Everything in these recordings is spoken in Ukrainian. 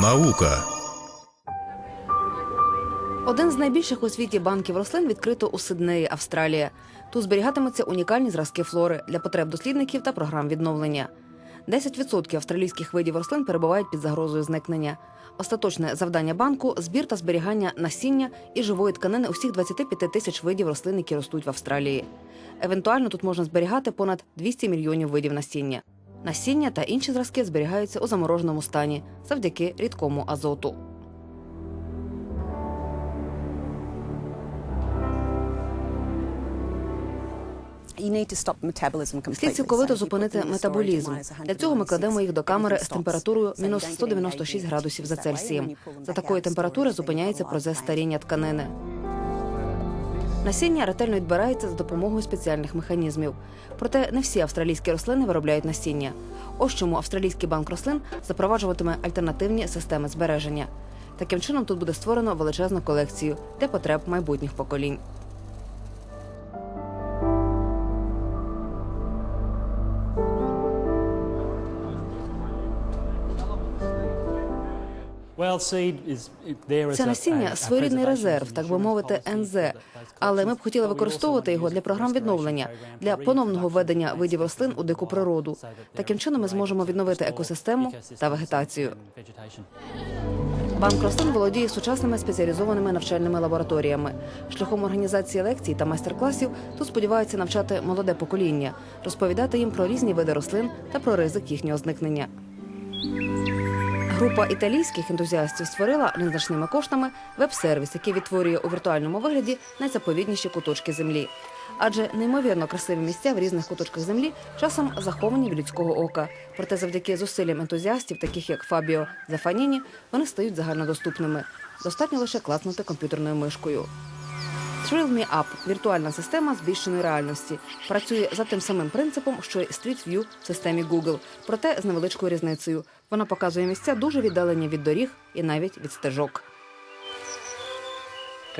Наука. Один з найбільших у світі банків рослин відкрито у Сиднеї, Австралія. Тут зберігатимуться унікальні зразки флори для потреб дослідників та програм відновлення. 10% австралійських видів рослин перебувають під загрозою зникнення. Остаточне завдання банку збір та зберігання насіння і живої тканини усіх 25 тисяч видів рослин, які ростуть в Австралії. Евентуально тут можна зберігати понад 200 мільйонів видів насіння. Насіння та інші зразки зберігаються у замороженому стані завдяки рідкому азоту. Слід цілковито зупинити метаболізм. Для цього ми кладемо їх до камери з температурою мінус 196 градусів за Цельсієм. За такої температури зупиняється процес старіння тканини. Насіння ретельно відбирається за допомогою спеціальних механізмів. Проте не всі австралійські рослини виробляють насіння. Ось чому австралійський банк рослин запроваджуватиме альтернативні системи збереження. Таким чином тут буде створено величезну колекцію для потреб майбутніх поколінь. Це насіння своєрідний резерв, так би мовити, НЗ. Але ми б хотіли використовувати його для програм відновлення, для поновного введення видів рослин у дику природу. Таким чином ми зможемо відновити екосистему та вегетацію. Банк рослин володіє сучасними спеціалізованими навчальними лабораторіями. Шляхом організації лекцій та майстер-класів тут сподіваються навчати молоде покоління, розповідати їм про різні види рослин та про ризик їхнього зникнення. Група італійських ентузіастів створила незначними коштами веб-сервіс, який відтворює у віртуальному вигляді найзаповідніші куточки землі. Адже неймовірно красиві місця в різних куточках землі часом заховані від людського ока. Проте завдяки зусиллям ентузіастів, таких як Фабіо Зафаніні, вони стають загальнодоступними. Достатньо лише класнути комп'ютерною мишкою. Thrill Me Up – віртуальна система збільшеної реальності. Працює за тим самим принципом, що й Street View в системі Google, проте з невеличкою різницею. Вона показує місця дуже віддалені від доріг і навіть від стежок.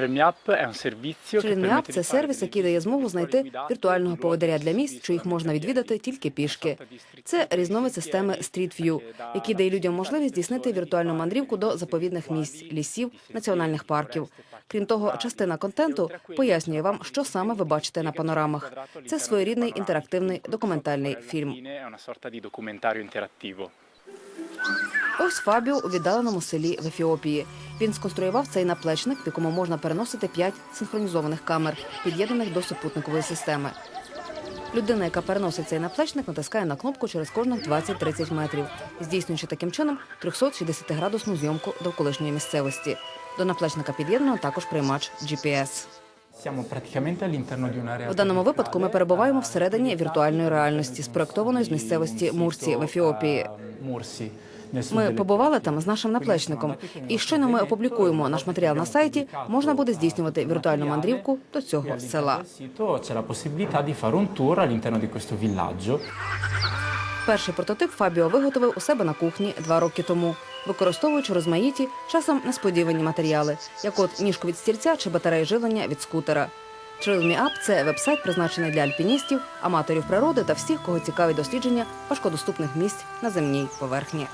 Permette – це сервіс, який дає змогу знайти віртуального поводиря для місць, що їх можна відвідати тільки пішки. Це різновид системи Street View, який дає людям можливість здійснити віртуальну мандрівку до заповідних місць, лісів, національних парків. Крім того, частина контенту пояснює вам, що саме ви бачите на панорамах. Це своєрідний інтерактивний документальний фільм. Ось Фабіо у віддаленому селі в Ефіопії. Він сконструював цей наплечник, в якому можна переносити п'ять синхронізованих камер, під'єднаних до супутникової системи. Людина, яка переносить цей наплечник, натискає на кнопку через кожних 20-30 метрів, здійснюючи таким чином 360-градусну зйомку довколишньої місцевості. До наплечника під'єднано також приймач GPS. У даному випадку ми перебуваємо всередині віртуальної реальності, спроектованої з місцевості Мурсі в Ефіопії. Ми побували там з нашим наплечником, і щойно ми опублікуємо наш матеріал на сайті. Можна буде здійснювати віртуальну мандрівку до цього села. Перший прототип Фабіо виготовив у себе на кухні два роки тому, використовуючи розмаїті, часом несподівані матеріали, як от ніжку від стільця чи батареї живлення від скутера. Trail Me Up – це веб-сайт, призначений для альпіністів, аматорів природи та всіх, кого цікавить дослідження важкодоступних місць на земній поверхні.